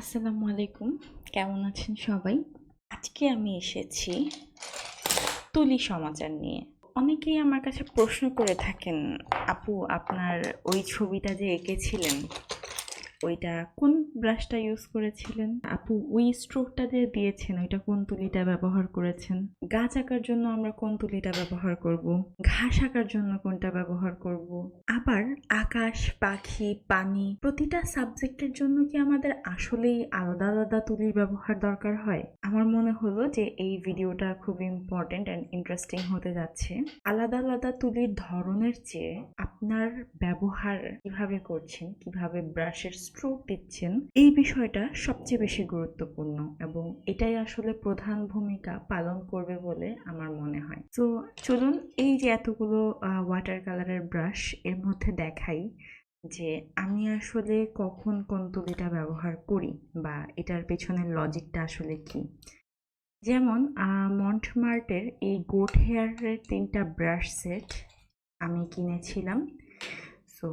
আসসালামু আলাইকুম। কেমন আছেন সবাই? আজকে আমি এসেছি তুলি সমাচার নিয়ে। অনেকেই আমার কাছে প্রশ্ন করে থাকেন, আপু, আপনার ওই ছবিটা যে এঁকেছিলেন ওইটা কোন ব্রাশটা ইউজ করেছিলেন? আপু, ওই স্ট্রোকটা যে দিয়েছেন, ওইটা কোন তুলিটা ব্যবহার করেছেন? গাছ আঁকার জন্য আমরা কোন তুলিটা ব্যবহার করব? ঘাস আঁকার জন্য কোনটা ব্যবহার করব? আবার আকাশ, পাখি, পানি প্রতিটা সাবজেক্টের জন্য কি আমাদের আসলেই আলাদা আলাদা তুলির ব্যবহার দরকার হয়? আমার মনে হলো যে এই ভিডিওটা খুব ইম্পর্টেন্ট অ্যান্ড ইন্টারেস্টিং হতে যাচ্ছে। আলাদা আলাদা তুলির ধরনের চেয়ে আপনার ব্যবহার কীভাবে করছেন, কীভাবে ব্রাশের স্ট্রোক দিচ্ছেন, এই বিষয়টা সবচেয়ে বেশি গুরুত্বপূর্ণ এবং এটাই আসলে প্রধান ভূমিকা পালন করবে বলে আমার মনে হয়। তো চলুন এই যে এতগুলো ওয়াটার কালারের ব্রাশ এর মধ্যে দেখাই যে আমি আসলে কখন কোন তুলিটা ব্যবহার করি বা এটার পেছনের লজিকটা আসলে কি। যেমন মন্টমার্টের এই গোট হেয়ারের তিনটা ব্রাশ সেট আমি কিনেছিলাম। সো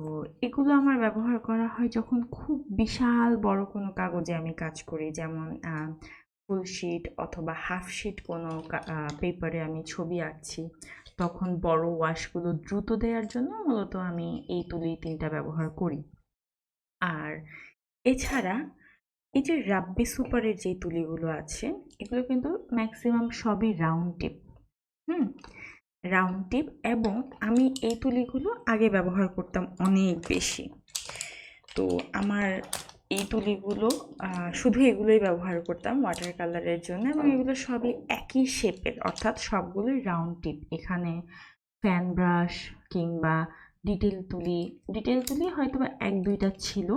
এগুলো আমার ব্যবহার করা হয় যখন খুব বিশাল বড় কোনো কাগজে আমি কাজ করি। যেমন ফুল শিট অথবা হাফ শিট কোনো পেপারে আমি ছবি আঁকছি। তখন বড় ওয়াশগুলো দ্রুত দেওয়ার জন্য মূলত আমি এই তুলি তিনটা ব্যবহার করি। আর এছাড়া এই যে রাব্বি সুপারের যে তুলিগুলো আছে, এগুলো কিন্তু ম্যাক্সিমাম সবই রাউন্ড টিপ হুম? রাউন্ড টিপ এবং আমি এই তুলিগুলো আগে ব্যবহার করতাম অনেক বেশি। তো আমার এই তুলিগুলো শুধু এগুলোই ব্যবহার করতাম ওয়াটার কালারের জন্য এবং এগুলো সবই একই শেপের অর্থাৎ সবগুলোই রাউন্ড টিপ এখানে ফ্যান ব্রাশ কিংবা ডিটেল তুলি ডিটেল তুলি হয়তো বা এক দুইটা ছিল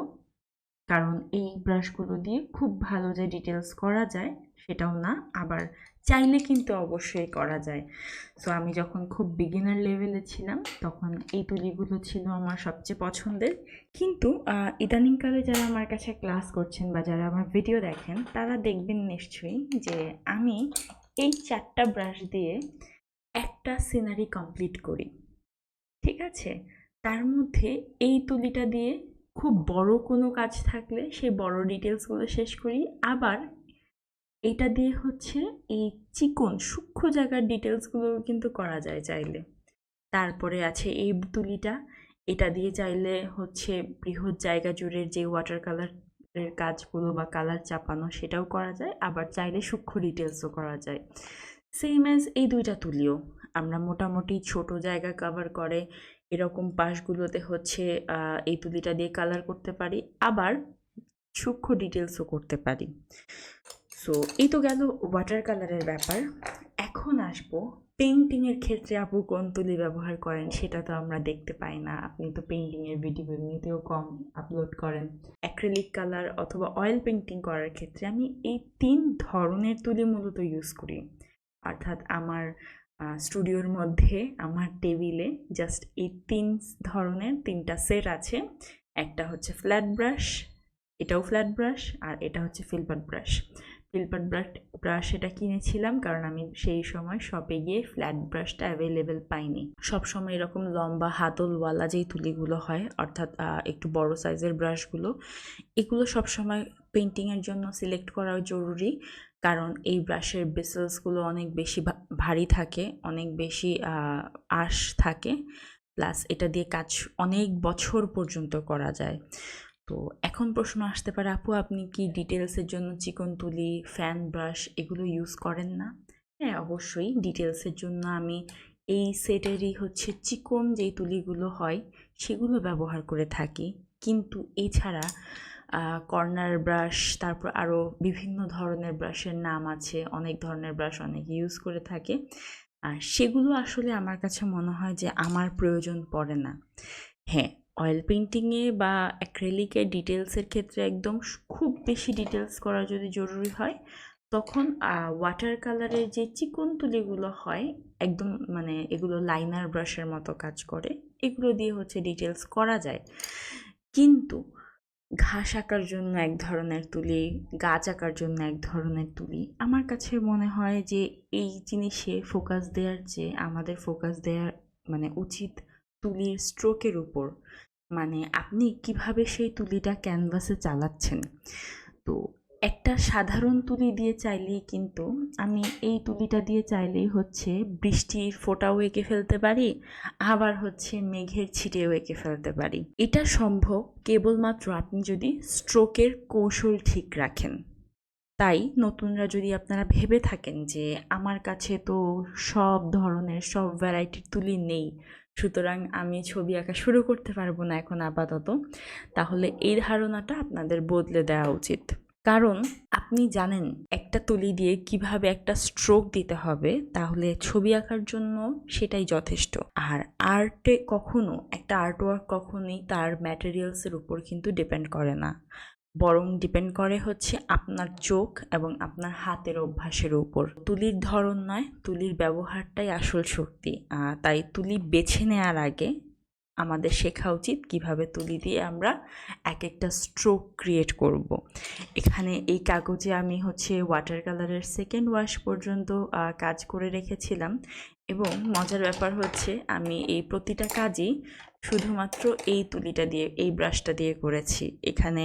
কারণ এই ব্রাশগুলো দিয়ে খুব ভালো যে ডিটেলস করা যায়, সেটাও না, আবার চাইলে কিন্তু অবশ্যই করা যায়। সো আমি যখন খুব বিগিনার লেভেলে ছিলাম, তখন এই তুলিগুলো ছিল আমার সবচেয়ে পছন্দের। কিন্তু ইদানিংকালে যারা আমার কাছে ক্লাস করছেন বা যারা আমার ভিডিও দেখেন, তারা দেখবেন নিশ্চয়ই যে আমি এই চারটা ব্রাশ দিয়ে একটা সিনারি কমপ্লিট করি। ঠিক আছে? তার মধ্যে এই তুলিটা দিয়ে খুব বড় কোনো কাজ থাকলে সেই বড় ডিটেলসগুলো শেষ করি। আবার এটা দিয়ে হচ্ছে এই চিকন, সূক্ষ্ম জায়গার ডিটেলসগুলো কিন্তু করা যায় চাইলে। তারপরে আছে এই তুলিটা। এটা দিয়ে চাইলে হচ্ছে বৃহৎ জায়গা জুড়ে যে ওয়াটার কালারের কাজগুলো বা কালার চাপানো সেটাও করা যায়। আবার চাইলে সূক্ষ্ম ডিটেলসও করা যায়। সেম অ্যাজ এই দুইটা তুলিও। আমরা মোটামুটি ছোট জায়গা কভার করে এরকম পাশগুলোতে হচ্ছে এই তুলিটা দিয়ে কালার করতে পারি। আবার সূক্ষ্ম ডিটেলসও করতে পারি। সো এই তো গেল ওয়াটার কালারের ব্যাপার। এখন আসব পেন্টিংয়ের ক্ষেত্রে আপু কোন তুলি ব্যবহার করেন সেটা তো আমরা দেখতে পাই না। আপনি তো পেন্টিংয়ের ভিডিও এমনিতেও কম আপলোড করেন। অ্যাক্রেলিক কালার অথবা অয়েল পেন্টিং করার ক্ষেত্রে আমি এই তিন ধরনের তুলি মূলত ইউজ করি। অর্থাৎ আমার স্টুডিওর মধ্যে আমার টেবিলে জাস্ট এই তিন ধরনের তিনটা সেট আছে। একটা হচ্ছে ফ্ল্যাট ব্রাশ এটাও ফ্ল্যাট ব্রাশ আর এটা হচ্ছে filbert brush filbert brush brush এটা কিনেছিলাম কারণ আমি সেই সময় শপে গিয়ে ফ্ল্যাট ব্রাশটা অ্যাভেলেবেল পাইনি। সব সময় এরকম লম্বা হাতলওয়ালা যেই তুলিগুলো হয়, অর্থাৎ একটু বড় সাইজের ব্রাশগুলো এগুলো সবসময় পেন্টিংয়ের জন্য সিলেক্ট করা জরুরি। কারণ এই ব্রাশের বেসেলসগুলো অনেক বেশি ভারী থাকে, অনেক বেশি আশ থাকে, প্লাস এটা দিয়ে কাজ অনেক বছর পর্যন্ত করা যায়। তো এখন প্রশ্ন আসতে পারে, আপু আপনি কি ডিটেলসের জন্য চিকন তুলি ফ্যান ব্রাশ এগুলো ইউজ করেন না? হ্যাঁ অবশ্যই ডিটেলসের জন্য আমি এই সেটেরই হচ্ছে চিকন যেই তুলিগুলো হয়, সেগুলো ব্যবহার করে থাকি। কিন্তু এছাড়া কর্নার ব্রাশ, তারপর আরও বিভিন্ন ধরনের ব্রাশের নাম আছে, অনেক ধরনের ব্রাশ অনেক ইউজ করে থাকে। আর সেগুলো আসলে আমার কাছে মনে হয় যে আমার প্রয়োজন পড়ে না। হ্যাঁ অয়েল পেন্টিংয়ে বা অ্যাক্রেলিকের ডিটেলসের ক্ষেত্রে একদম খুব বেশি ডিটেলস করা যদি জরুরি হয়, তখন ওয়াটার কালারের যে চিকন তুলিগুলো হয়, একদম মানে এগুলো লাইনার ব্রাশের মতো কাজ করে, এগুলো দিয়ে হচ্ছে ডিটেলস করা যায়। কিন্তু ঘাস আঁকার জন্য এক ধরনের তুলি, গাছ আঁকার জন্য এক ধরনের তুলি। আমার কাছে মনে হয় যে এই জিনিসে ফোকাস দেওয়ার যে, আমাদের ফোকাস দেওয়ার মানে উচিত তুলির স্ট্রোকের উপর। মানে আপনি কীভাবে সেই তুলিটা ক্যানভাসে চালাচ্ছেন? তো একটা সাধারণ তুলি দিয়ে চাইলেই কিন্তু আমি এই তুলিটা দিয়ে চাইলেই হচ্ছে বৃষ্টির ফোঁটাও এঁকে ফেলতে পারি, আবার হচ্ছে মেঘের ছিটেও এঁকে ফেলতে পারি। এটা সম্ভব কেবলমাত্র আপনি যদি স্ট্রোকের কৌশল ঠিক রাখেন। তাই নতুনরা যদি আপনারা ভেবে থাকেন যে আমার কাছে তো সব ধরনের, সব ভ্যারাইটির তুলি নেই, সুতরাং আমি ছবি আঁকা শুরু করতে পারব না এখন আপাতত, তাহলে এই ধারণাটা আপনাদের বদলে দেওয়া উচিত। কারণ আপনি জানেন একটা তুলি দিয়ে কীভাবে একটা স্ট্রোক দিতে হবে, তাহলে ছবি আঁকার জন্য সেটাই যথেষ্ট। আর আর্টে কখনো, একটা আর্টওয়ার্ক কখনোই তার ম্যাটেরিয়ালসের উপর কিন্তু ডিপেন্ড করে না। বরং ডিপেন্ড করে হচ্ছে আপনার চোখ এবং আপনার হাতের অভ্যাসের উপর। তুলির ধরন নয়, তুলির ব্যবহারটাই আসল শক্তি। তাই তুলি বেছে নেওয়ার আগে আমাদের শেখা উচিত কীভাবে তুলি দিয়ে আমরা এক একটা স্ট্রোক ক্রিয়েট করব। এখানে এই কাগজে আমি হচ্ছে ওয়াটার কালারের সেকেন্ড ওয়াশ পর্যন্ত কাজ করে রেখেছিলাম এবং মজার ব্যাপার হচ্ছে আমি এই প্রতিটা কাজই শুধুমাত্র এই তুলিটা দিয়ে, এই ব্রাশটা দিয়ে করেছি এখানে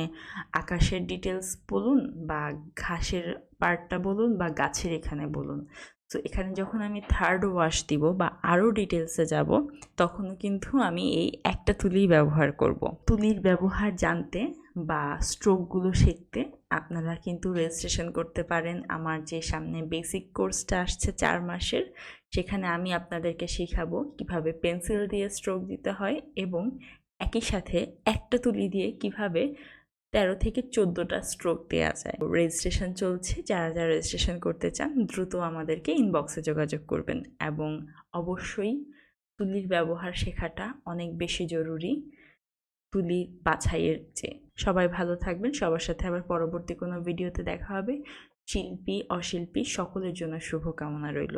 আকাশের ডিটেলস বলুন বা ঘাসের পার্টটা বলুন বা গাছের এখানে বলুন তো এখানে যখন আমি থার্ড ওয়াশ দিব বা আরও ডিটেলসে যাব, তখন কিন্তু আমি এই একটা তুলিই ব্যবহার করব। তুলির ব্যবহার জানতে বা স্ট্রোকগুলো শিখতে আপনারা কিন্তু রেজিস্ট্রেশন করতে পারেন। আমার যে সামনে বেসিক কোর্সটা আসছে চার মাসের, সেখানে আমি আপনাদেরকে শেখাবো কীভাবে পেন্সিল দিয়ে স্ট্রোক দিতে হয় এবং একই সাথে একটা তুলি দিয়ে কীভাবে তেরো থেকে চোদ্দোটা স্ট্রোক দেওয়া যায়। রেজিস্ট্রেশন চলছে, যারা যারা রেজিস্ট্রেশন করতে চান, দ্রুত আমাদেরকে ইনবক্সে যোগাযোগ করবেন এবং অবশ্যই তুলির ব্যবহার শেখাটা অনেক বেশি জরুরি তুলি বাছাইয়ের চেয়ে। সবাই ভালো থাকবেন, সবার সাথে আবার পরবর্তী কোনো ভিডিওতে দেখা হবে। শিল্পী, অশিল্পী, সকলের জন্য শুভকামনা রইল।